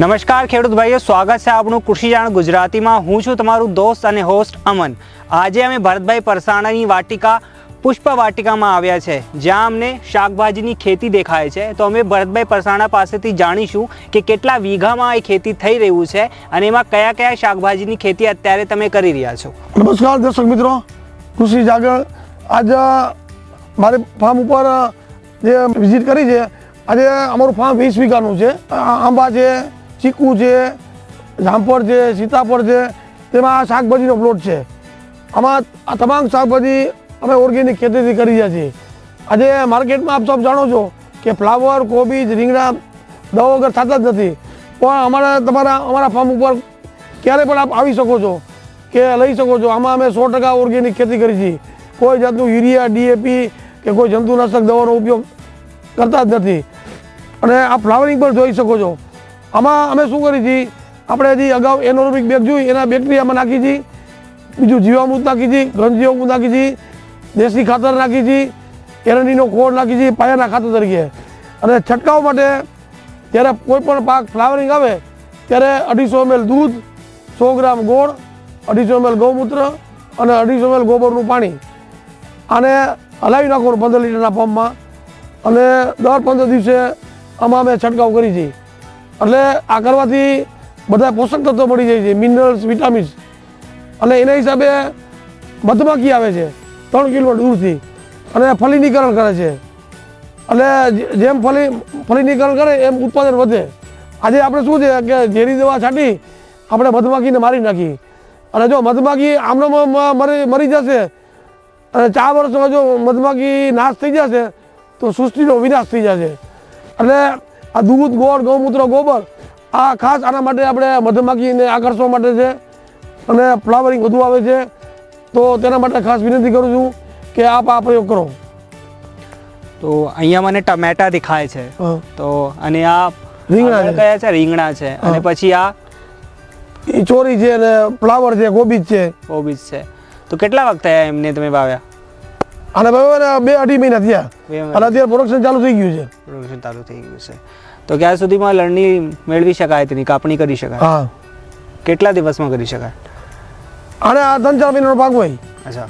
નમસ્કાર ખેડૂત ભાઈઓ, સ્વાગત છે આપણું કૃષિ જાણ ગુજરાતીમાં. હું છું તમારું દોસ્ત અને હોસ્ટ અમન. આજે અમે ભરતભાઈ પરસાણાની વાટિકા, પુષ્પ વાટિકામાં આવ્યા છે, જ્યાં અમને શાકભાજીની ખેતી દેખાય છે. તો અમે ભરતભાઈ પરસાણા પાસેથી જાણીશું કે કેટલા વીઘામાં એ ખેતી થઈ રહ્યું છે અને એમાં કયા કયા શાકભાજીની ખેતી અત્યારે તમે કરી રહ્યા છો. નમસ્કાર દર્શક મિત્રો, કૃષિ જાગર. આજ મારે ફાર્મ ઉપર જે વિઝિટ કરી છે, આજે અમારું ફાર્મ વીસ વીઘાનું છે. આંબા છે ચીકુ છે, જામફળ છે, સીતાફળ છે, તેમાં શાકભાજીનો પ્લોટ છે. આમાં આ તમામ શાકભાજી અમે ઓર્ગેનિક ખેતીથી કરી રહ્યા છીએ. આજે માર્કેટમાં આપ સૌ જાણો છો કે ફ્લાવર, કોબીજ, રીંગણા દવા વગર થતા જ નથી. પણ અમારા, તમારા, અમારા ફાર્મ ઉપર ક્યારે પણ આપ આવી શકો છો કે લઈ શકો છો. આમાં અમે સો ટકા ઓર્ગેનિક ખેતી કરી છે કોઈ જાતનું યુરિયા ડીએપી કે કોઈ જંતુનાશક દવાનો ઉપયોગ કરતા જ નથી. અને આ ફ્લાવરિંગ પણ જોઈ શકો છો. આમાં અમે શું કરી છીએ આપણે હજી અગાઉ એનોરોબિક બેગ જોઈ, એના બેક્ટેરિયામાં નાખી હતી બીજું જીવામૃત નાખી હતી ઘન જીવામૃત નાખી હતી દેશી ખાતર નાખી હતી એરંડીનો ખોળ નાખી છીએ પાયાના ખાતર તરીકે. અને છંટકાવ માટે જ્યારે કોઈ પણ પાક ફ્લાવરિંગ આવે, ત્યારે અઢીસો ml દૂધ, સો ગ્રામ ગોળ, અઢીસો એમએલ ગૌમૂત્ર અને અઢીસો એલ ગોબરનું પાણી. આને હલાવી નાખવાનું પંદર લીટરના પંપમાં. અને દર પંદર દિવસે આમાં અમે છંટકાવ કરી છીએ એટલે આ કરવાથી બધા પોષક તત્વો મળી જાય છે મિનરલ્સ વિટામિન્સ અને એના હિસાબે મધમાખી આવે છે, ત્રણ કિલો દૂરથી. અને ફલીનીકરણ કરે છે. એટલે જેમ ફલી ફલીનીકરણ કરે, એમ ઉત્પાદન વધે. આજે આપણે શું છે કે ઝેરી દવા છાંટી, આપણે મધમાખીને મારી નાખી. અને જો મધમાખી આમનો મરી મરી જશે, અને ચાર વર્ષમાં જો મધમાખી નાશ થઈ જશે, તો સૃષ્ટિનો વિનાશ થઈ જશે. એટલે આ દૂધ ગોળ ગૌમૂત્ર ગોબર. આ ખાસ આના માટે આપણે મધમાખીને આકર્ષવા માટે છે અને ફ્લાવરિંગ વધુ આવે છે. તો તેના માટે ખાસ વિનંતી કરું છું કે આપ આ પ્રયોગ કરો. તો અહીંયા મને ટમેટા દેખાય છે. તો અને આ રીંગણા કયા છે? રીંગણા છે. અને પછી આ ચોરી છે અને ફ્લાવર છે કોબીજ છે. કોબીજ છે. તો કેટલા વખત થયા એમને તમે વાવ્યા? અને બે અઢી મહિના થયા. અને અત્યારે પ્રોડક્શન ચાલુ થઈ ગયું છે. પ્રોડક્શન ચાલુ થઈ ગયું છે. તો ક્યાં સુધીમાં લણણી મેળવી શકાય તેની કાપણી કરી શકાય? હા. કેટલા દિવસમાં કરી શકાય? અને આ ત્રણ ચાર મહિનાનો પાક હોય. અચ્છા.